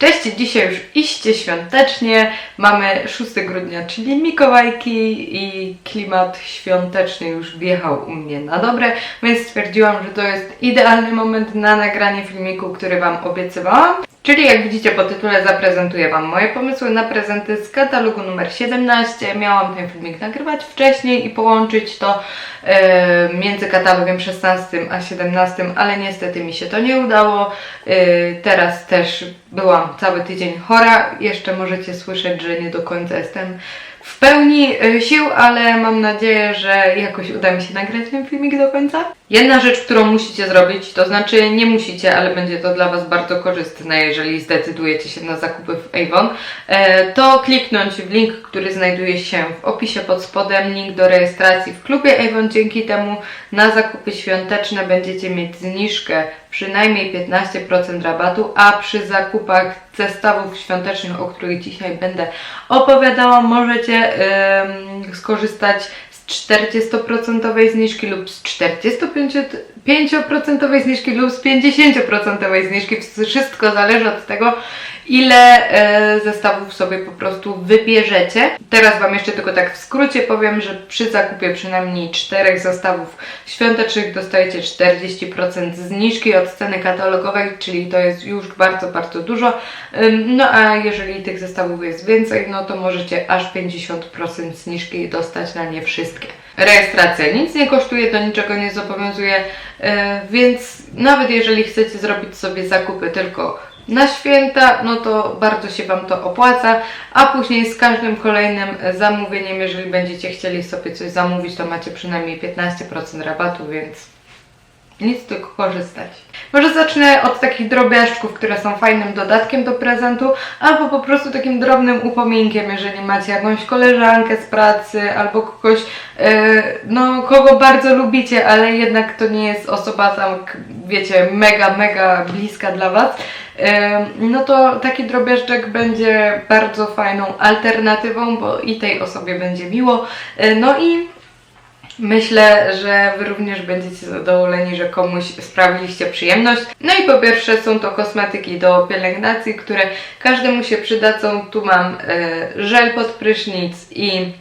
Cześć, dzisiaj już iście świątecznie. Mamy 6 grudnia, czyli Mikołajki i klimat świąteczny już wjechał u mnie na dobre, więc stwierdziłam, że to jest idealny moment na nagranie filmiku, który Wam obiecywałam. Czyli jak widzicie po tytule zaprezentuję Wam moje pomysły na prezenty z katalogu numer 17. Miałam ten filmik nagrywać wcześniej i połączyć to e, między katalogiem 16 a 17, ale niestety mi się to nie udało. E, teraz też byłam cały tydzień chora. Jeszcze możecie słyszeć, że nie do końca jestem w pełni e, sił, ale mam nadzieję, że jakoś uda mi się nagrać ten filmik do końca. Jedna rzecz, którą musicie zrobić, to znaczy nie musicie, ale będzie to dla Was bardzo korzystne, jeżeli zdecydujecie się na zakupy w Avon, e, to kliknąć w link, który znajduje się w opisie pod spodem, link do rejestracji w klubie Avon. Dzięki temu na zakupy świąteczne będziecie mieć zniżkę przynajmniej 15% rabatu, a przy zakupach zestawów świątecznych, o których dzisiaj będę opowiadała, możecie em, skorzystać 40% zniżki lub z 45% zniżki lub z 50% zniżki. Wszystko zależy od tego, ile e, zestawów sobie po prostu wybierzecie. Teraz Wam jeszcze tylko tak w skrócie powiem, że przy zakupie przynajmniej czterech zestawów świątecznych dostajecie 40% zniżki od ceny katalogowej, czyli to jest już bardzo, bardzo dużo. No a jeżeli tych zestawów jest więcej, no to możecie aż 50% zniżki dostać na nie wszystkie. Rejestracja nic nie kosztuje, do niczego nie zobowiązuje, e, więc nawet jeżeli chcecie zrobić sobie zakupy tylko na święta, no to bardzo się Wam to opłaca, a później z każdym kolejnym zamówieniem, jeżeli będziecie chcieli sobie coś zamówić, to macie przynajmniej 15% rabatu, więc nic tylko korzystać. Może zacznę od takich drobiażdżków, które są fajnym dodatkiem do prezentu, albo po prostu takim drobnym upominkiem, jeżeli macie jakąś koleżankę z pracy, albo kogoś, e, no, kogo bardzo lubicie, ale jednak to nie jest osoba tam, wiecie, mega, mega bliska dla Was. No to taki drobiażdżek będzie bardzo fajną alternatywą, bo i tej osobie będzie miło. E, No i Myślę, że Wy również będziecie zadowoleni, że komuś sprawiliście przyjemność. No i po pierwsze są to kosmetyki do pielęgnacji, które każdemu się przydadzą. Tu mam e, żel pod prysznic i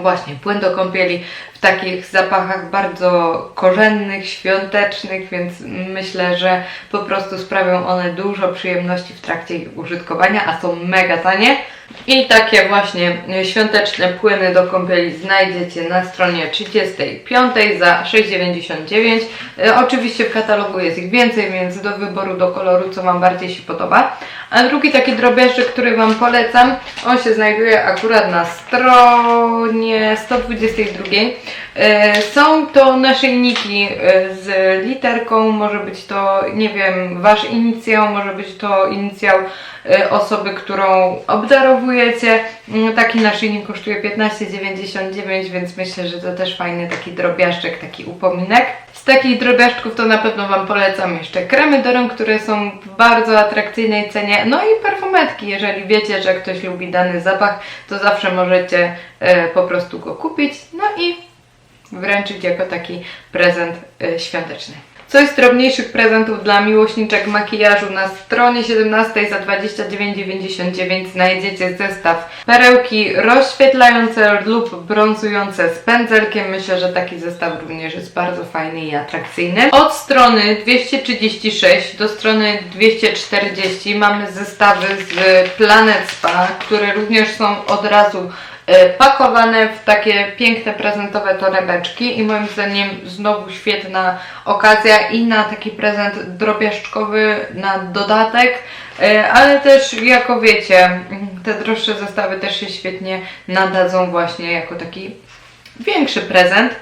właśnie płyn do kąpieli w takich zapachach bardzo korzennych, świątecznych, więc myślę, że po prostu sprawią one dużo przyjemności w trakcie ich użytkowania, a są mega tanie. I takie właśnie świąteczne płyny do kąpieli znajdziecie na stronie 35 za 6,99. E, Oczywiście w katalogu jest ich więcej, więc do wyboru, do koloru, co Wam bardziej się podoba. A drugi taki drobiażdżek, który Wam polecam, on się znajduje akurat na stronie 122. E, Są to naszyjniki e, z literką, może być to, nie wiem, Wasz inicjał, może być to inicjał e, osoby, którą obdarowujecie. Mm, Taki naszyjnik kosztuje 15,99, więc myślę, że to też fajny taki drobiażdżek, taki upominek. Z takich drobiażdżków to na pewno Wam polecam jeszcze kremy do rąk, które są w bardzo atrakcyjnej cenie, no i perfumetki. Jeżeli wiecie, że ktoś lubi dany zapach, to zawsze możecie e, po prostu go kupić, no i wręczyć jako taki prezent e, świąteczny. Coś z drobniejszych prezentów dla miłośniczek makijażu na stronie 17 za 29,99 znajdziecie zestaw perełki rozświetlające lub brązujące z pędzelkiem. Myślę, że taki zestaw również jest bardzo fajny i atrakcyjny. Od strony 236 do strony 240 mamy zestawy z Planet Spa, które również są od razu pakowane w takie piękne prezentowe torebeczki i moim zdaniem znowu świetna okazja i na taki prezent drobiażdżkowy na dodatek, e, ale też jako wiecie, te droższe zestawy też się świetnie nadadzą właśnie jako taki większy prezent.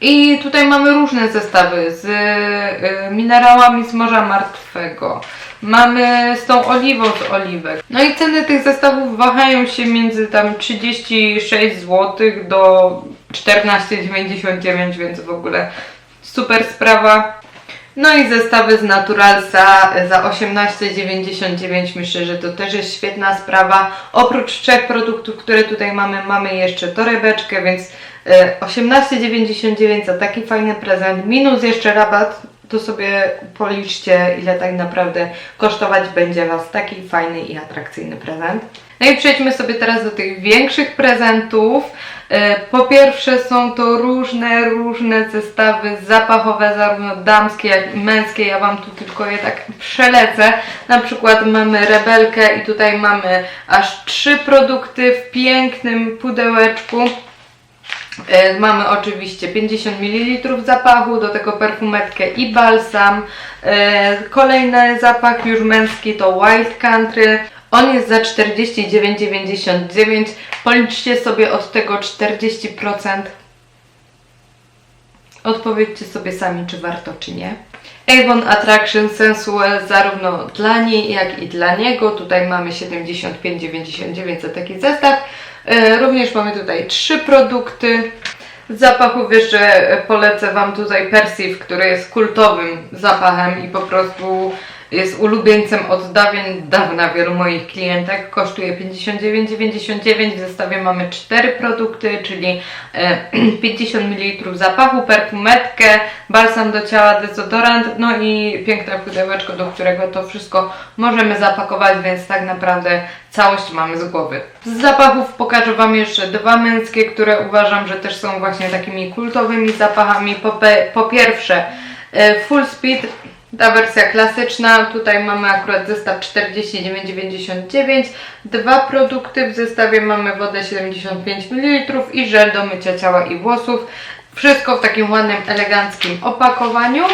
I tutaj mamy różne zestawy z y, minerałami z Morza Martwego. Mamy z tą oliwą z oliwek. No i ceny tych zestawów wahają się między tam 36 zł do 14,99, więc w ogóle super sprawa. No i zestawy z Naturalsa za 18,99 myślę, że to też jest świetna sprawa. Oprócz trzech produktów, które tutaj mamy, mamy jeszcze torebeczkę, więc e, 18,99 za taki fajny prezent, minus jeszcze rabat to sobie policzcie, ile tak naprawdę kosztować będzie Was taki fajny i atrakcyjny prezent. No i przejdźmy sobie teraz do tych większych prezentów. E, Po pierwsze są to różne, różne zestawy zapachowe, zarówno damskie, jak i męskie. Ja Wam tu tylko je tak przelecę. Na przykład mamy rebelkę i tutaj mamy aż trzy produkty w pięknym pudełeczku. E, Mamy oczywiście 50 ml zapachu, do tego perfumetkę i balsam. E, Kolejny zapach już męski to Wild Country. On jest za 49,99. Policzcie sobie od tego 40%. Odpowiedzcie sobie sami, czy warto, czy nie. Avon Attraction Sensual zarówno dla niej, jak i dla niego. Tutaj mamy 75,99 za taki zestaw. E, Również mamy tutaj trzy produkty. Z zapachów jeszcze polecę Wam tutaj Persiv, który jest kultowym zapachem i po prostu jest ulubieńcem od dawien dawna wielu moich klientek. Kosztuje 59,99. W zestawie mamy cztery produkty, czyli e, 50 ml zapachu, perfumetkę, balsam do ciała, dezodorant, no i piękne pudełeczko, do którego to wszystko możemy zapakować, więc tak naprawdę całość mamy z głowy. Z zapachów pokażę Wam jeszcze dwa męskie, które uważam, że też są właśnie takimi kultowymi zapachami. Po, po pierwsze e, Full Speed, ta wersja klasyczna, tutaj mamy akurat zestaw 49,99, dwa produkty, w zestawie mamy wodę 75 ml i żel do mycia ciała i włosów. Wszystko w takim ładnym, eleganckim opakowaniu.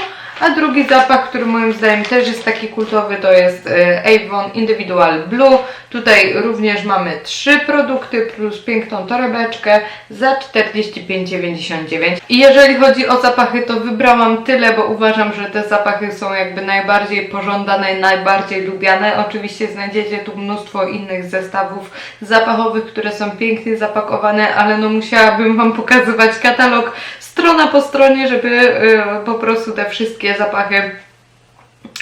A drugi zapach, który moim zdaniem też jest taki kultowy, to jest e, Avon Individual Blue. Tutaj również mamy trzy produkty plus piękną torebeczkę za 45,99. I jeżeli chodzi o zapachy, to wybrałam tyle, bo uważam, że te zapachy są jakby najbardziej pożądane, najbardziej lubiane. Oczywiście znajdziecie tu mnóstwo innych zestawów zapachowych, które są pięknie zapakowane, ale no musiałabym Wam pokazywać katalog strona po stronie, żeby e, po prostu te wszystkie zapachy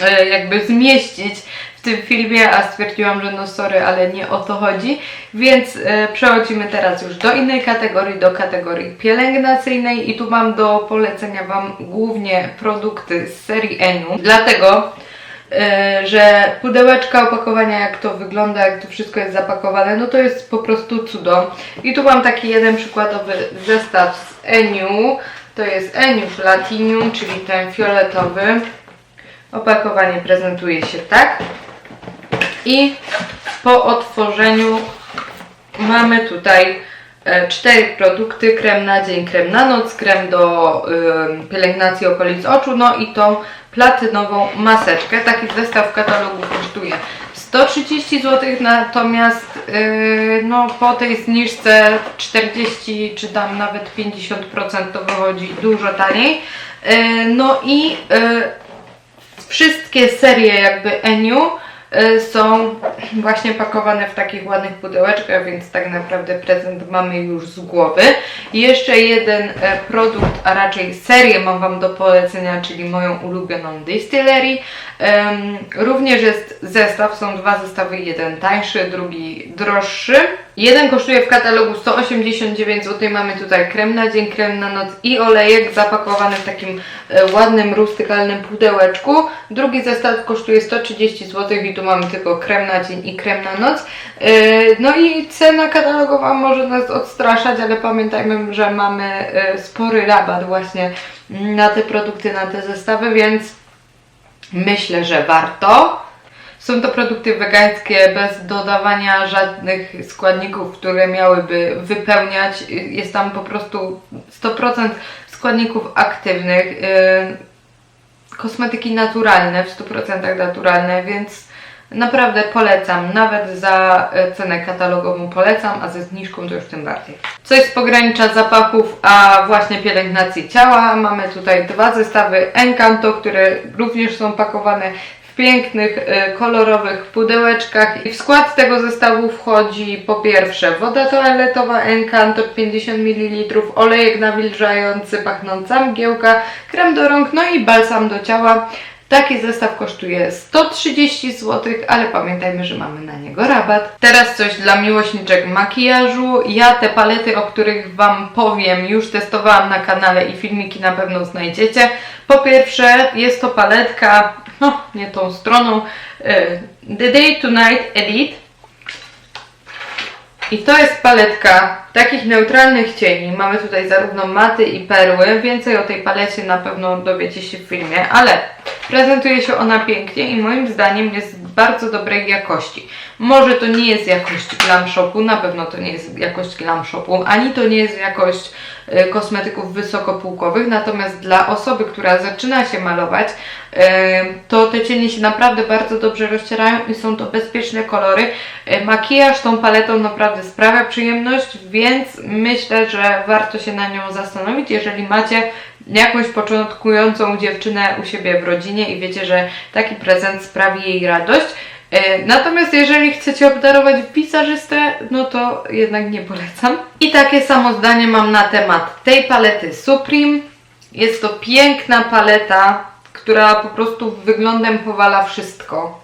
e, jakby zmieścić w tym filmie, a stwierdziłam, że no sorry, ale nie o to chodzi. Więc e, przechodzimy teraz już do innej kategorii, do kategorii pielęgnacyjnej i tu mam do polecenia Wam głównie produkty z serii Enu. Dlatego e, że pudełeczka, opakowania, jak to wygląda, jak to wszystko jest zapakowane, no to jest po prostu cudo. I tu mam taki jeden przykładowy zestaw z Eniu. To jest Eniu Platinum, czyli ten fioletowy. Opakowanie prezentuje się tak. I po otworzeniu mamy tutaj e, cztery produkty, krem na dzień, krem na noc, krem do ym, pielęgnacji okolic oczu, no i tą platynową maseczkę. Taki zestaw w katalogu kosztuje 130 zł, natomiast yy, no, po tej zniżce 40 czy tam nawet 50% to wychodzi dużo taniej. Yy, no i yy, wszystkie serie jakby Eniu są właśnie pakowane w takich ładnych pudełeczkach, więc tak naprawdę prezent mamy już z głowy. Jeszcze jeden e, produkt, a raczej serię mam Wam do polecenia, czyli moją ulubioną Distillery. Również jest zestaw, są dwa zestawy, jeden tańszy, drugi droższy. Jeden kosztuje w katalogu 189 zł, mamy tutaj krem na dzień, krem na noc i olejek zapakowany w takim e, ładnym, rustykalnym pudełeczku. Drugi zestaw kosztuje 130 zł i tu mamy tylko krem na dzień i krem na noc. E, No i cena katalogowa może nas odstraszać, ale pamiętajmy, że mamy e, spory rabat właśnie na te produkty, na te zestawy, więc myślę, że warto. Są to produkty wegańskie bez dodawania żadnych składników, które miałyby wypełniać. Jest tam po prostu 100% składników aktywnych. Yy, Kosmetyki naturalne, w 100% naturalne, więc naprawdę polecam. Nawet za e, cenę katalogową polecam, a ze zniżką to już tym bardziej. Coś z pogranicza zapachów, a właśnie pielęgnacji ciała. Mamy tutaj dwa zestawy Encanto, które również są pakowane w pięknych, e, kolorowych pudełeczkach. I w skład tego zestawu wchodzi po pierwsze woda toaletowa Encanto 50 ml, olejek nawilżający pachnąca mgiełka, krem do rąk, no i balsam do ciała. Taki zestaw kosztuje 130 zł, ale pamiętajmy, że mamy na niego rabat. Teraz coś dla miłośniczek makijażu. Ja te palety, o których Wam powiem, już testowałam na kanale i filmiki na pewno znajdziecie. Po pierwsze, jest to paletka, no nie tą stroną, y, The Day to Night Edit. I to jest paletka takich neutralnych cieni. Mamy tutaj zarówno maty i perły. Więcej o tej palecie na pewno dowiecie się w filmie, ale prezentuje się ona pięknie i moim zdaniem jest bardzo dobrej jakości. Może to nie jest jakość glam shopu, na pewno to nie jest jakość glam shopu, ani to nie jest jakość y, kosmetyków wysokopółkowych, natomiast dla osoby, która zaczyna się malować, y, to te cienie się naprawdę bardzo dobrze rozcierają i są to bezpieczne kolory. Y, Makijaż tą paletą naprawdę sprawia przyjemność, więc myślę, że warto się na nią zastanowić, jeżeli macie jakąś początkującą dziewczynę u siebie w rodzinie i wiecie, że taki prezent sprawi jej radość. E, Natomiast jeżeli chcecie obdarować wizerzystę, no to jednak nie polecam. I takie samo zdanie mam na temat tej palety Supreme. Jest to piękna paleta, która po prostu wyglądem powala wszystko.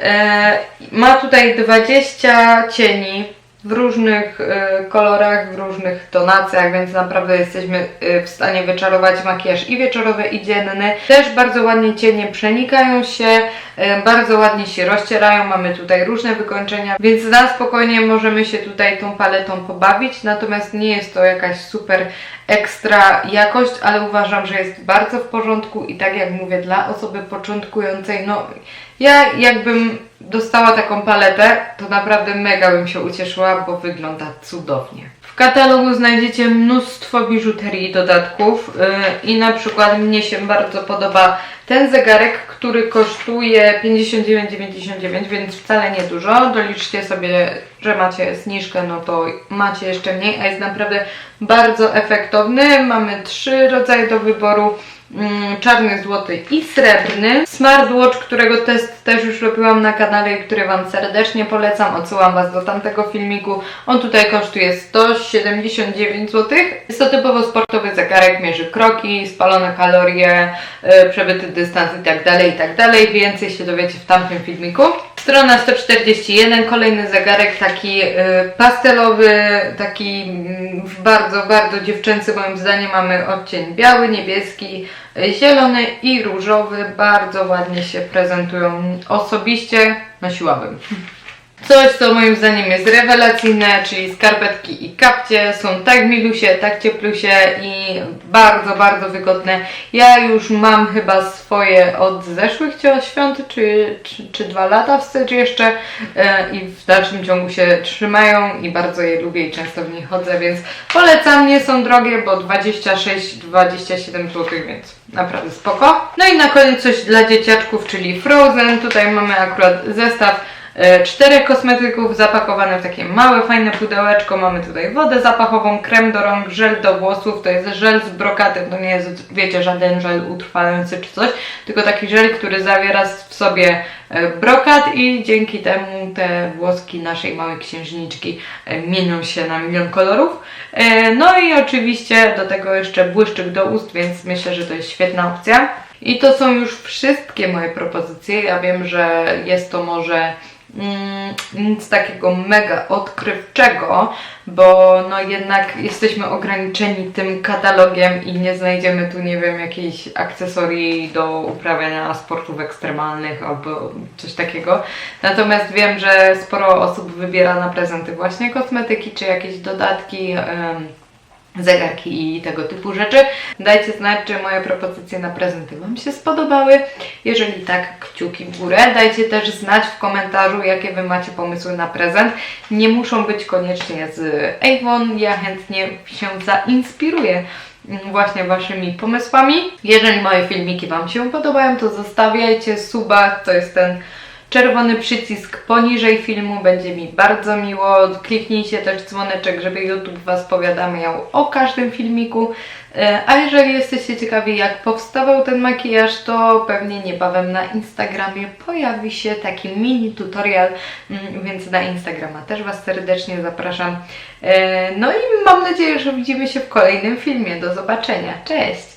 E, Ma tutaj 20 cieni w różnych e, kolorach, w różnych tonacjach, więc naprawdę jesteśmy e, w stanie wyczarować makijaż i wieczorowy, i dzienny. Też bardzo ładnie cienie przenikają się, e, bardzo ładnie się rozcierają. Mamy tutaj różne wykończenia, więc na spokojnie możemy się tutaj tą paletą pobawić. Natomiast nie jest to jakaś super ekstra jakość, ale uważam, że jest bardzo w porządku i tak jak mówię, dla osoby początkującej, no ja jakbym dostała taką paletę, to naprawdę mega bym się ucieszyła, bo wygląda cudownie. W katalogu znajdziecie mnóstwo biżuterii i dodatków yy, i na przykład mnie się bardzo podoba ten zegarek, który kosztuje 59,99, więc wcale nie dużo. Doliczcie sobie, że macie zniżkę, no to macie jeszcze mniej, a jest naprawdę bardzo efektowny. Mamy trzy rodzaje do wyboru czarny, złoty i srebrny. Smartwatch, którego test też już robiłam na kanale i który Wam serdecznie polecam. Odsyłam Was do tamtego filmiku. On tutaj kosztuje 179 zł. Jest to typowo sportowy zegarek, mierzy kroki, spalone kalorie, yy, przebyty dystans i tak dalej, i tak. Więcej się dowiecie w tamtym filmiku. Strona 141, kolejny zegarek taki y, pastelowy, taki mm, bardzo, bardzo dziewczęcy moim zdaniem mamy odcień biały, niebieski, y, zielony i różowy. Bardzo ładnie się prezentują. Osobiście nosiłabym. Coś, co moim zdaniem jest rewelacyjne, czyli skarpetki i kapcie są tak milusie, tak cieplusie i bardzo, bardzo wygodne. Ja już mam chyba swoje od zeszłych świąt, czy, czy, czy dwa lata wstecz jeszcze e, i w dalszym ciągu się trzymają i bardzo je lubię i często w nich chodzę, więc polecam, nie są drogie, bo 26-27 zł, więc naprawdę spoko. No i na koniec coś dla dzieciaczków, czyli Frozen. Tutaj mamy akurat zestaw czterech kosmetyków zapakowane w takie małe, fajne pudełeczko. Mamy tutaj wodę zapachową, krem do rąk, żel do włosów. To jest żel z brokatem, to nie jest, wiecie, żaden żel utrwalający czy coś, tylko taki żel, który zawiera w sobie e, brokat i dzięki temu te włoski naszej małej księżniczki e, mienią się na milion kolorów. E, No i oczywiście do tego jeszcze błyszczyk do ust, więc myślę, że to jest świetna opcja. I to są już wszystkie moje propozycje. Ja wiem, że jest to może nic takiego mega odkrywczego, bo no jednak jesteśmy ograniczeni tym katalogiem i nie znajdziemy tu, nie wiem, jakiejś akcesorii do uprawiania sportów ekstremalnych albo coś takiego. Natomiast wiem, że sporo osób wybiera na prezenty właśnie kosmetyki czy jakieś dodatki. em, zegarki i tego typu rzeczy. Dajcie znać, czy moje propozycje na prezenty Wam się spodobały. Jeżeli tak, kciuki w górę. Dajcie też znać w komentarzu, jakie Wy macie pomysły na prezent. Nie muszą być koniecznie z Avon. Ja chętnie się zainspiruję właśnie Waszymi pomysłami. Jeżeli moje filmiki Wam się podobają, to zostawiajcie suba, to jest ten czerwony przycisk poniżej filmu, będzie mi bardzo miło. Kliknijcie też dzwoneczek, żeby YouTube Was powiadamiał o każdym filmiku. E, A jeżeli jesteście ciekawi, jak powstawał ten makijaż, to pewnie niebawem na Instagramie pojawi się taki mini tutorial, mm, więc na Instagrama też Was serdecznie zapraszam. E, No i mam nadzieję, że widzimy się w kolejnym filmie. Do zobaczenia. Cześć!